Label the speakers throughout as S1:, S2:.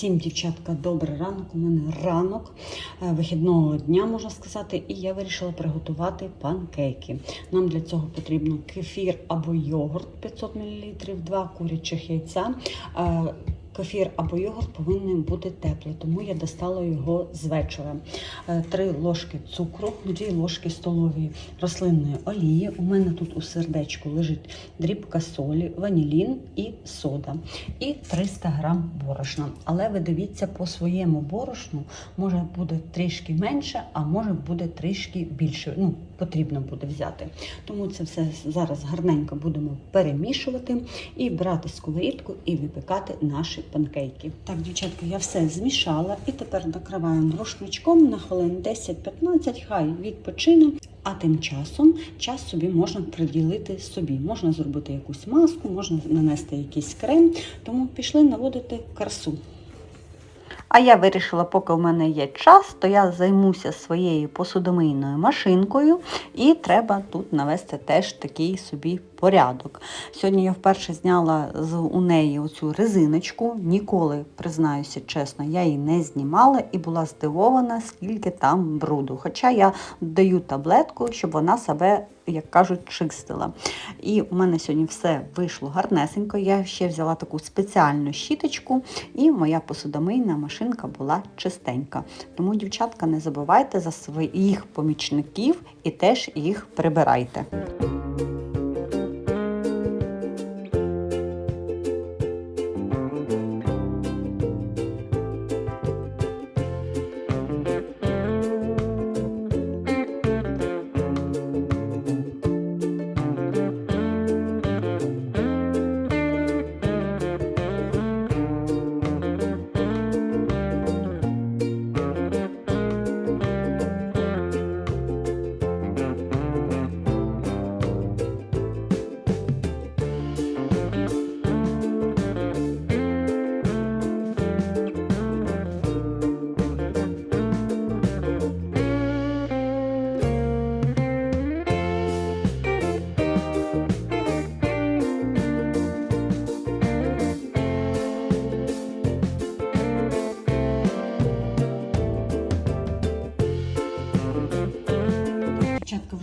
S1: Всім, дівчатка, добрий ранок. У мене ранок е, вихідного дня, можна сказати, і я вирішила приготувати панкейки. Нам для цього потрібно кефір або йогурт 500 мл, 2 курячих яйця. Кефір або йогурт повинен бути теплий, тому я достала його з вечора. Е, Три ложки цукру, дві ложки столові рослинної олії. У мене тут у сердечку лежить дрібка солі, ванілін і сода. І 300 грам борошна. Але ви дивіться по своєму борошну, може буде трішки менше, а може буде трішки більше. Ну, потрібно буде взяти. Тому це все зараз гарненько будемо перемішувати і брати сковорідку і випікати наші панкейки. Так, дівчатка, я все змішала і тепер накриваємо рушничком на хвилин 10-15, хай відпочине. А тим часом час собі можна приділити собі. Можна зробити якусь маску, можна нанести якийсь крем, тому пішли наводити красу. А я вирішила, поки в мене є час, то я займуся своєю посудомийною машинкою, і треба тут навести теж такий собі порядок. Сьогодні я вперше зняла з у неї оцю резиночку. Ніколи, признаюся чесно, я її не знімала і була здивована, скільки там бруду. Хоча я даю таблетку, щоб вона себе, як кажуть, чистила. І у мене сьогодні все вийшло гарнесенько. Я ще взяла таку спеціальну щіточку, і моя посудомийна машинка була чистенька. Тому, дівчатка, не забувайте за своїх помічників і теж їх прибирайте.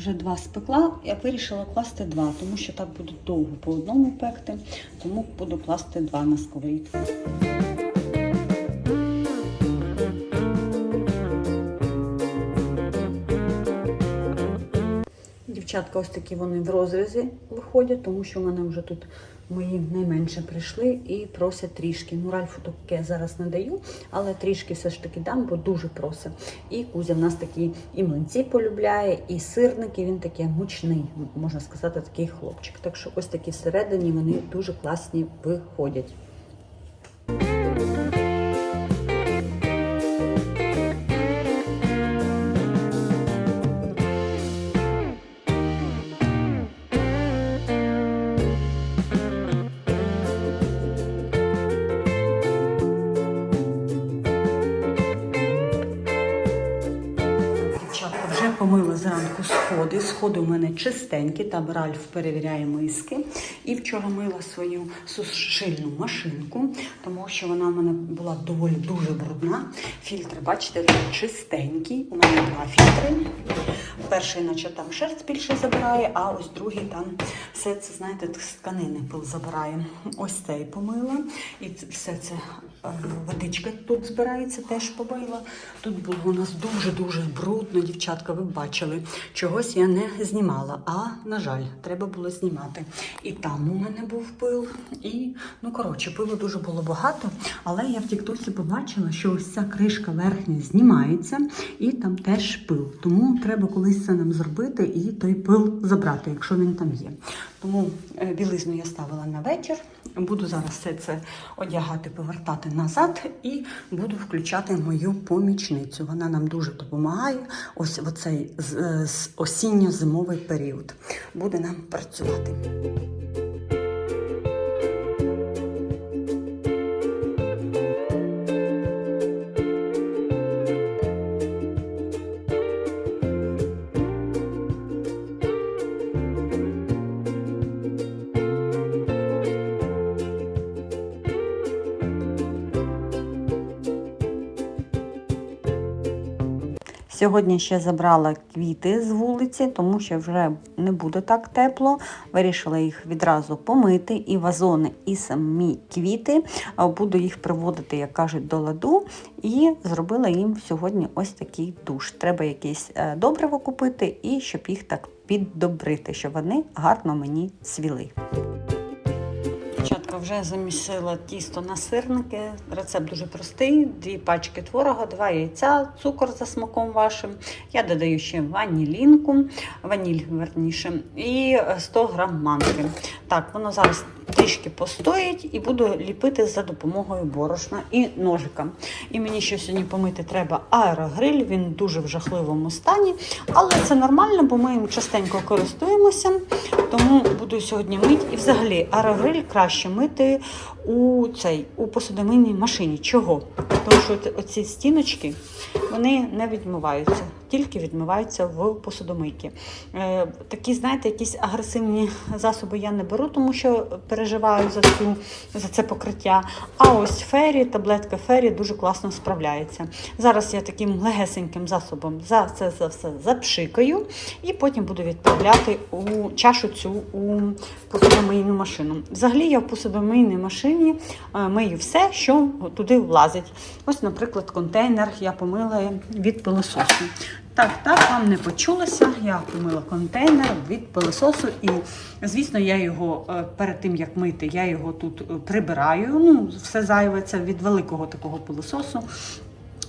S1: Вже два спекла. Я вирішила класти два, тому що так буду довго по одному пекти, тому буду класти два на сковорідку. Дівчатка, ось такі вони в розрізі виходять, тому що в мене вже тут мої найменше прийшли і просять трішки. Ну, Ральфу таке зараз не даю, але трішки все ж таки дам, бо дуже просить. І Кузя в нас такі і млинці полюбляє, і сирники, він такий мучний, можна сказати, такий хлопчик. Так що ось такі всередині вони дуже класні виходять. Помила зранку сходи. Сходи у мене чистенькі, там Ральф перевіряє миски. І вчора мила свою сушильну машинку, тому що вона в мене була доволі дуже брудна. Фільтри, бачите, чистенькі. У мене два фільтри. Перший, наче там шерсть більше забирає, а ось другий там все це, знаєте, тканини пил забирає. Ось цей помила. І все це водичка тут збирається, теж помила. Тут було у нас дуже-дуже брудно, дівчатка, ви бачили. Чогось я не знімала, а, на жаль, треба було знімати. І там у мене був пил. І, ну, коротше, пилу дуже було багато, але я в Тіктосі побачила, що ось ця кришка верхня знімається, і там теж пил. Тому треба колись це нам зробити і той пил забрати, якщо він там є. Тому е, білизну я ставила на вечір. Буду зараз все це одягати, повертати назад і буду включати мою помічницю. Вона нам дуже допомагає. Ось в оцей з- е, осінньо-зимовий період. Буде нам працювати. Сьогодні ще забрала квіти з вулиці, тому що вже не буде так тепло. Вирішила їх відразу помити, і вазони, і самі квіти. Буду їх приводити, як кажуть, до ладу. І зробила їм сьогодні ось такий душ. Треба якесь е, добриво купити, і щоб їх так піддобрити, щоб вони гарно мені свіли. Дівчатка вже замісила тісто на сирники. Рецепт дуже простий: дві пачки творога, два яйця, цукор за смаком вашим. Я додаю ще ванілінку, ваніль верніше, і 100 грам манки. Так, воно зараз трішки постоїть і буду ліпити за допомогою борошна і ножика. І мені ще сьогодні помити треба аерогриль, він дуже в жахливому стані, але це нормально, бо ми їм частенько користуємося, тому буду сьогодні мити. І взагалі аерогриль краще мити у цей у посудомийній машині. Чого? Тому що оці стіночки вони не відмиваються, тільки відмиваються в посудомийці. Е, такі, знаєте, якісь агресивні засоби я не беру, тому що переживаю за цю за це покриття. А ось фері, таблетка фері дуже класно справляється. Зараз я таким легесеньким засобом за це за все запшикаю і потім буду відправляти у чашу цю у посудомийну машину. Взагалі я в посудомийній машині е, мию все, що туди влазить. Ось, наприклад, контейнер я помила від пилососу. Так, так, вам не почулося. Я помила контейнер від пилососу, і звісно, я його е, перед тим як мити, я його тут е, прибираю. Ну, все зайве це від великого такого пилососу.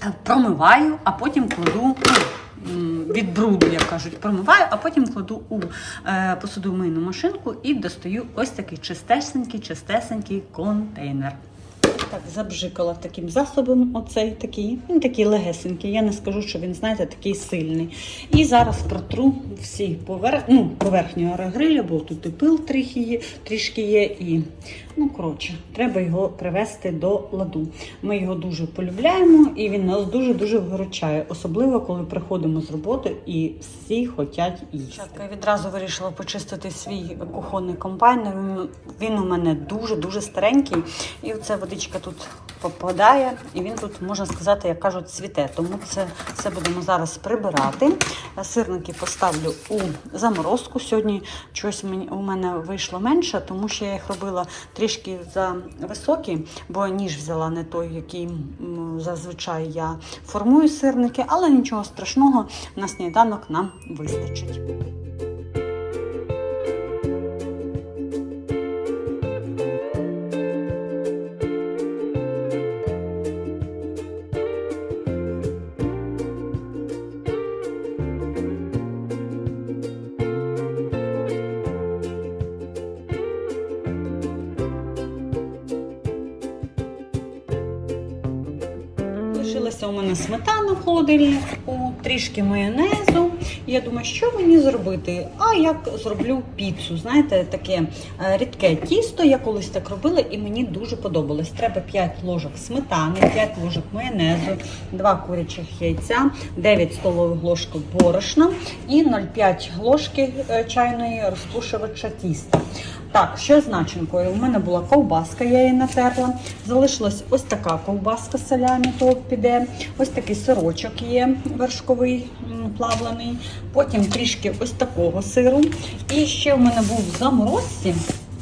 S1: Е, Промиваю, а потім кладу ну, від бруду, як кажуть, промиваю, а потім кладу у посудомийну машинку і достаю ось такий чистесенький, чистесенький контейнер. Так, забжикала таким засобом, оцей такий. Він такий легесенький. Я не скажу, що він, знаєте, такий сильний. І зараз протру всі поверх... ну, поверхню аерогриля, бо тут і пил трохи є, трішки є. І, ну, коротше, треба його привести до ладу. Ми його дуже полюбляємо, і він нас дуже-дуже виручає, особливо коли приходимо з роботи і всі хочуть їсти. Я відразу вирішила почистити свій кухонний комбайнер. Він, у мене дуже-дуже старенький. І оця водичка тут попадає, і він тут, можна сказати, як кажуть, цвіте. Тому це все будемо зараз прибирати. Сирники поставлю у заморозку. Сьогодні щось у мене вийшло менше, тому що я їх робила трішки за високі, бо ніж взяла не той, який зазвичай я формую сирники, але нічого страшного, на сніданок нам вистачить. Лишилася у мене сметана в холодильнику, трішки майонезу. Я думаю, що мені зробити? А як зроблю піцу? Знаєте, таке е, рідке тісто. Я колись так робила і мені дуже подобалось. Треба 5 ложок сметани, 5 ложок майонезу, 2 курячих яйця, 9 столових ложок борошна і 0,5 ложки е, чайної розпушувача тіста. Так, що з начинкою? У мене була ковбаска, я її натерла. Залишилась ось така ковбаска салямі, то піде. Ось такий сирочок є вершковий плавлений. Потім трішки ось такого сиру. І ще в мене був в заморозці.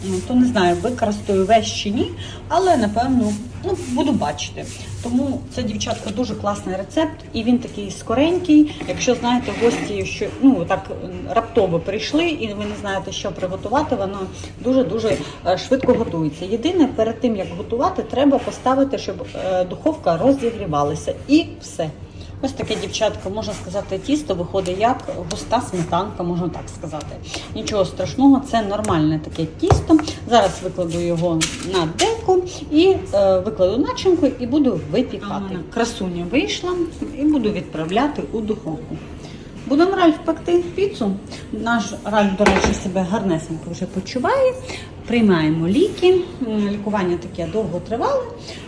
S1: Ну, То не знаю, використаю весь чи ні, але напевно ну, буду бачити. Тому це, дівчатка, дуже класний рецепт, і він такий скоренький. Якщо знаєте, гості, що ну так раптово прийшли, і ви не знаєте, що приготувати, воно дуже-дуже е, швидко готується. Єдине, перед тим як готувати, треба поставити, щоб е, духовка розігрівалася. І все. Ось таке дівчатка, можна сказати, тісто виходить як густа сметанка, можна так сказати. Нічого страшного, це нормальне таке тісто. Зараз викладу його на деку і е, викладу начинку і буду випікати. Красуня вийшла і буду відправляти у духовку. Будемо Ральф пекти піцу. Наш Ральф, до речі, себе гарнесенько вже почуває. Приймаємо ліки. Лікування таке довго тривало,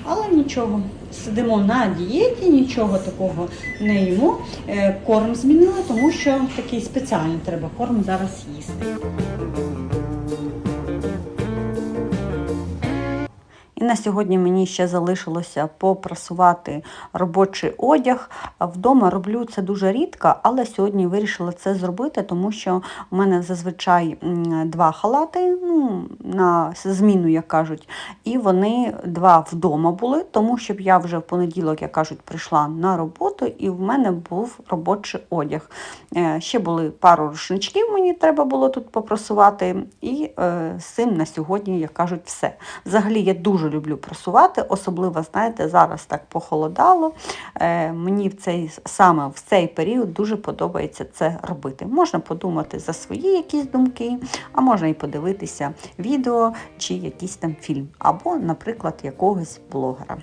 S1: але нічого. Сидимо на дієті, нічого такого не їмо. Е, Корм змінила, тому що такий спеціальний треба корм зараз їсти. І на сьогодні мені ще залишилося попрасувати робочий одяг. Вдома роблю це дуже рідко, але сьогодні вирішила це зробити, тому що у мене зазвичай два халати ну, на зміну, як кажуть, і вони два вдома були, тому щоб я вже в понеділок, як кажуть, прийшла на роботу, і в мене був робочий одяг. Е, Ще були пару рушничків, мені треба було тут попрасувати, і е, з цим на сьогодні, як кажуть, все. Взагалі я дуже люблю просувати, особливо, знаєте, зараз так похолодало. Е, мені в цей саме в цей період дуже подобається це робити. Можна подумати за свої якісь думки, а можна і подивитися відео чи якийсь там фільм, або, наприклад, якогось блогера.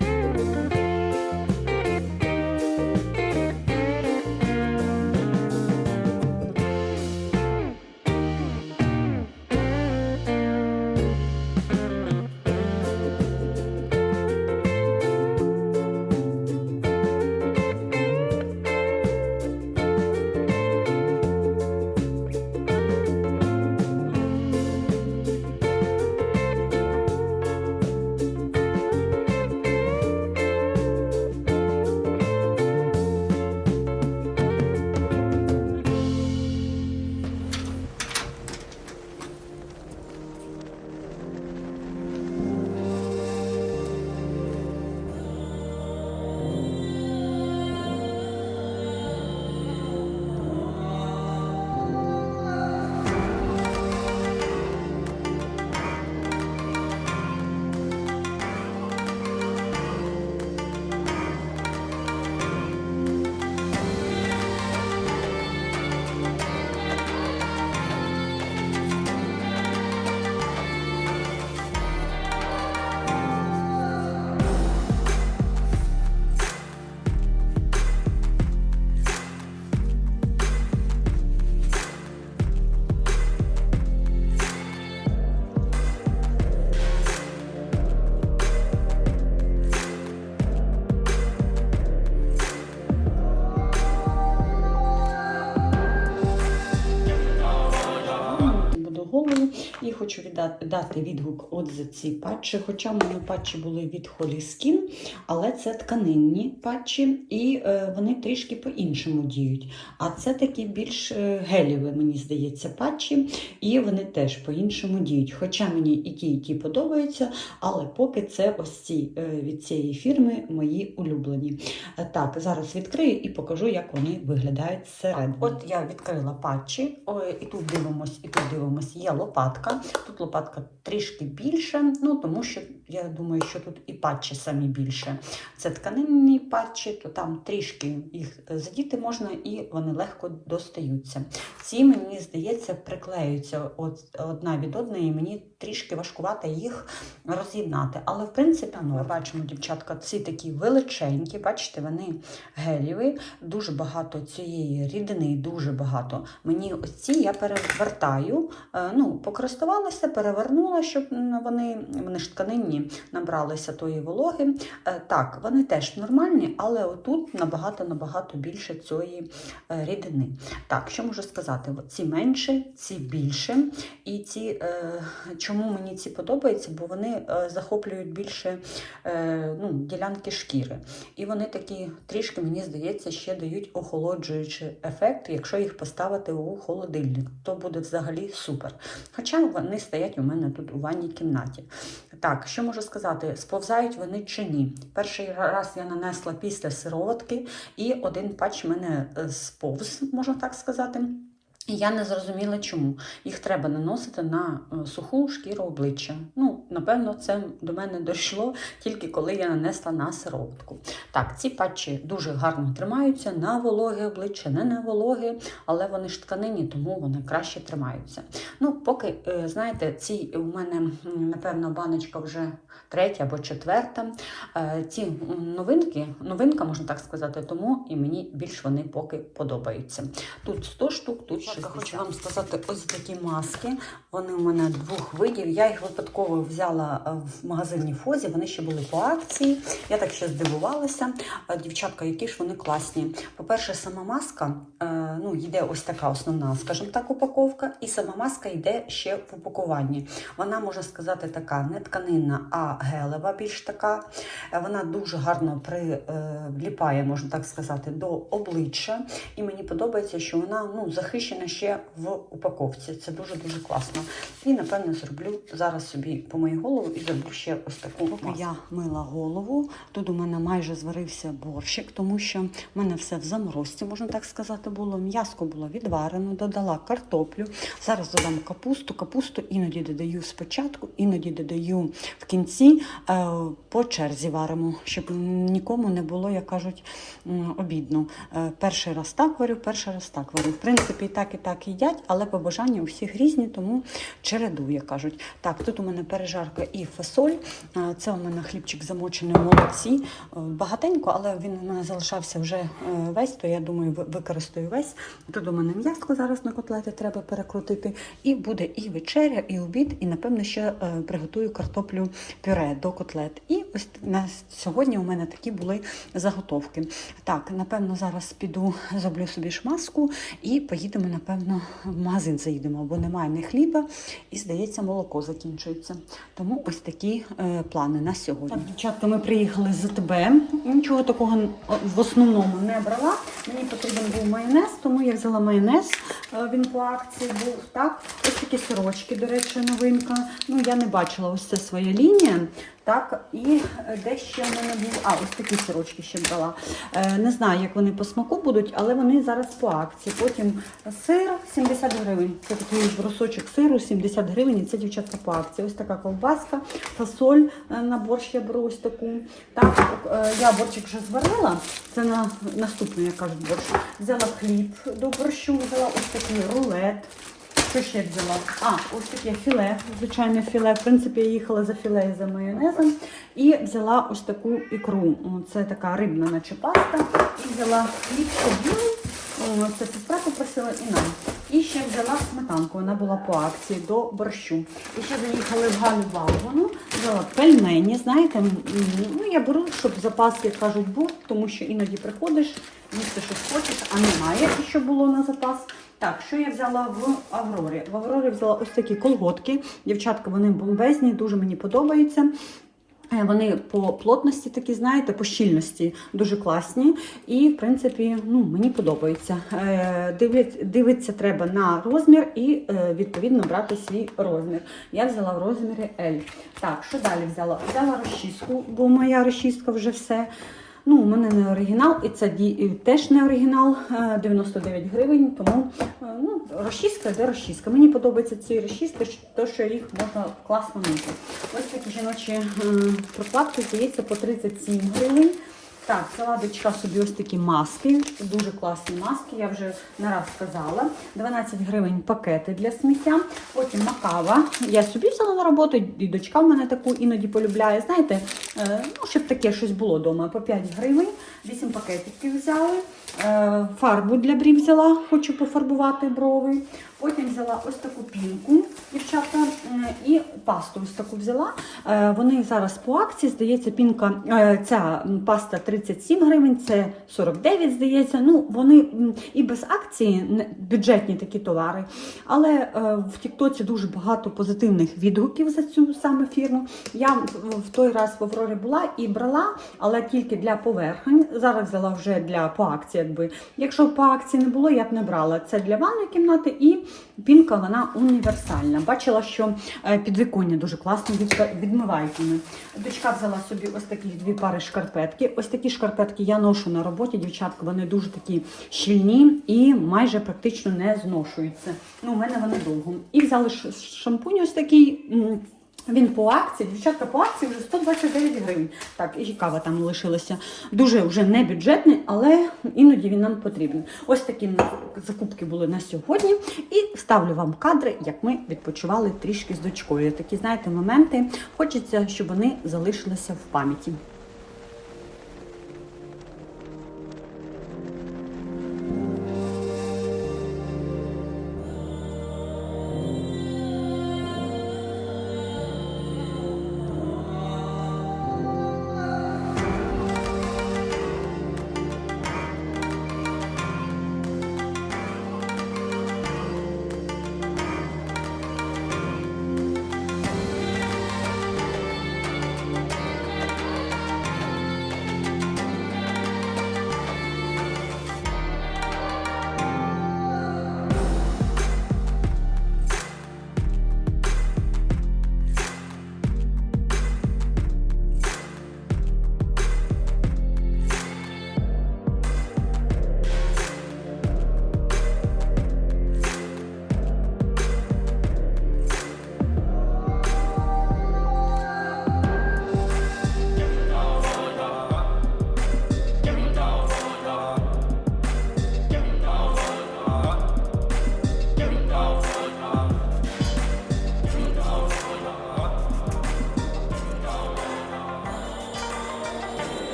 S1: Хочу віддати дати відгук от за ці патчі. Хоча в мене патчі були від Holy Skin, але це тканинні патчі, і е, вони трішки по-іншому діють. А це такі більш е, гелєві, мені здається, патчі, і вони теж по-іншому діють. Хоча мені і ті, і ті подобаються, але поки це ось ці е, від цієї фірми мої улюблені. Е, Так, зараз відкрию і покажу, як вони виглядають зсередини. От я відкрила патчі, Ой, і тут дивимось, і тут дивимось. Є лопатка. Тут лопатка трішки більше, ну тому що я думаю, що тут і патчі самі більше. Це тканинні патчі, то там трішки їх задіти можна і вони легко достаються. Ці, мені здається, приклеюються одна від одної, і мені трішки важкувато їх роз'єднати. Але в принципі, ну, ми бачимо, дівчатка, ці такі величенькі, бачите, вони гелєві, дуже багато цієї рідини, дуже багато. Мені ось ці я перевертаю, е, ну, покористувалася, перевернула, щоб вони, вони ж тканинні, набралися тої вологи. Е, Так, вони теж нормальні, але отут набагато-набагато більше цієї е, рідини. Так, що можу сказати? Ці менше, ці більше. І ці, е, чому мені ці подобаються? Бо вони е, захоплюють більше е, ну, ділянки шкіри. І вони такі трішки, мені здається, ще дають охолоджуючий ефект, якщо їх поставити у холодильник, то буде взагалі супер. Хоча вони стоять у мене тут у ванній кімнаті. Так, що можу сказати? Сповзають вони чи ні? Перший раз я нанесла після сироватки, і один патч мене е, сповз, можна так сказати. І я не зрозуміла, чому. Їх треба наносити на е, суху шкіру обличчя. Ну, напевно, це до мене дійшло тільки коли я нанесла на сироватку. Так, ці патчі дуже гарно тримаються на вологе обличчя, не на вологе, але вони ж тканині, тому вони краще тримаються. Ну, поки, е, знаєте, ці у мене, напевно, баночка вже третя або четверта. Е, Ці новинки, новинка, можна так сказати, тому і мені більш вони поки подобаються. Тут 100 штук, тут Дівчатка, хочу вам сказати, ось такі маски. Вони у мене двох видів. Я їх випадково взяла е, в магазині Фозі. Вони ще були по акції. Я так ще здивувалася. Е, Дівчатка, які ж вони класні. По-перше, сама маска, е, ну, йде ось така основна, скажімо так, упаковка, і сама маска йде ще в упакуванні. Вона, можна сказати, така не тканинна, а гелева, більш така. Вона дуже гарно приліпає, можна так сказати, до обличчя. І мені подобається, що вона ну, захищена ще в упаковці. Це дуже-дуже класно. І, напевно, зроблю зараз собі по моїй голову і зроблю ще ось таку маску. Я мила голову. Тут у мене майже зварився борщик, тому що в мене все в заморозці, можна так сказати, було. М'яско було відварено, додала картоплю. Зараз додам капусту. Капусту іноді додаю спочатку, іноді додаю в кінці. Е, По черзі варимо, щоб нікому не було, як кажуть, обідно. Е, Перший раз так варю, перший раз так варю. В принципі, і так, і так їдять, але побажання у всіх різні, тому чередує, кажуть. Так, тут у мене пережарка і фасоль. Це у мене хлібчик замочений в молоці. Е, Багатенько, але він у мене залишався вже е, весь, то я думаю, використаю весь. Тут у мене м'яско зараз на котлети треба перекрутити. І буде і вечеря, і обід, і напевно ще е, приготую картоплю пюре до котлет. І ось на сьогодні у мене такі були заготовки. Так, напевно, зараз піду, зроблю собі шмаску і поїдемо, напевно, в магазин заїдемо, бо немає ні хліба, і здається, молоко закінчується. Тому ось такі е, плани на сьогодні. Так, дівчатка, ми приїхали з АТБ. Нічого такого в основному не брала. Мені потрібен був майонез, тому я взяла майонез. Е, Він по акції був. Так, ось такі сорочки, до речі, новинка. Ну, я не бачила ось це своя лінія. Так, і е, де ще в мене був. А, ось такі сирочки ще брала. Е, не знаю, як вони по смаку будуть, але вони зараз по акції. Потім сир 70 гривень. Це такий брусочок сиру 70 гривень. І це дівчатка по акції. Ось така ковбаска, фасоль е, на борщ я беру ось таку. Так, я борщик вже зварила. Це на наступний, як кажуть, борщ. Взяла хліб до борщу, взяла ось такий рулет. Що ще взяла? А, ось таке філе, звичайне філе. В принципі, я їхала за філе і за майонезом. І взяла ось таку ікру. Це така рибна, наче паста. І взяла хліб білий. Це сестра попросила і нам. І ще взяла сметанку, вона була по акції до борщу. І ще заїхали в Галю Вагону, взяла пельмені, знаєте, ну я беру, щоб запас, як кажуть, був, тому що іноді приходиш, їсти щось хочеш, а немає, що було на запас. Так, що я взяла в Аврорі? В Аврорі взяла ось такі колготки. Дівчатка, вони бомбезні, дуже мені подобаються. Е, Вони по плотності такі, знаєте, по щільності дуже класні. І, в принципі, ну, мені подобається. Е, дивитися треба на розмір і, е, відповідно, брати свій розмір. Я взяла в розмірі L. Так, що далі взяла? Взяла розчіску, бо моя розчіска вже все. Ну, у мене не оригінал, і це теж не оригінал, е, 99 гривень, тому е, ну, розчіска де розчіска. Мені подобаються ці розчіски, то що їх можна класно мити. Ось такі жіночі е, прокладки, здається, по 37 гривень. Так, взяла дочка собі ось такі маски, дуже класні маски, я вже не раз сказала. 12 гривень пакети для сміття. Потім макава. Я собі взяла на роботу, і дочка в мене таку іноді полюбляє. Знаєте, е, ну, щоб таке щось було вдома по 5 гривень. 8 пакетиків взяли. Е, Фарбу для брів взяла, хочу пофарбувати брови. Потім взяла ось таку пінку, дівчата, і пасту ось таку взяла. Е, Вони зараз по акції, здається, пінка, е, ця паста 37 гривень, це 49, здається. Ну, вони і без акції бюджетні такі товари. Але е, в Тіктоці дуже багато позитивних відгуків за цю саме фірму. Я в- в той раз в Аврорі була і брала, але тільки для поверхень. Зараз взяла вже для по акції. Якби. Якщо по акції не було, я б не брала. Це для ванної кімнати і пінка вона універсальна. Бачила, що е, підвіконня дуже класно від- відмивають вони. Дочка взяла собі ось такі дві пари шкарпетки. Ось такі шкарпетки я ношу на роботі. Дівчатка, вони дуже такі щільні і майже практично не зношуються. Ну, у мене вони довго. І взяли шампунь ось такий. Він по акції, дівчатка по акції вже 129 гривень. Так, і кава там лишилася. Дуже вже не бюджетний, але іноді він нам потрібен. Ось такі закупки були на сьогодні. І ставлю вам кадри, як ми відпочивали трішки з дочкою. Такі, знаєте, моменти. Хочеться, щоб вони залишилися в пам'яті.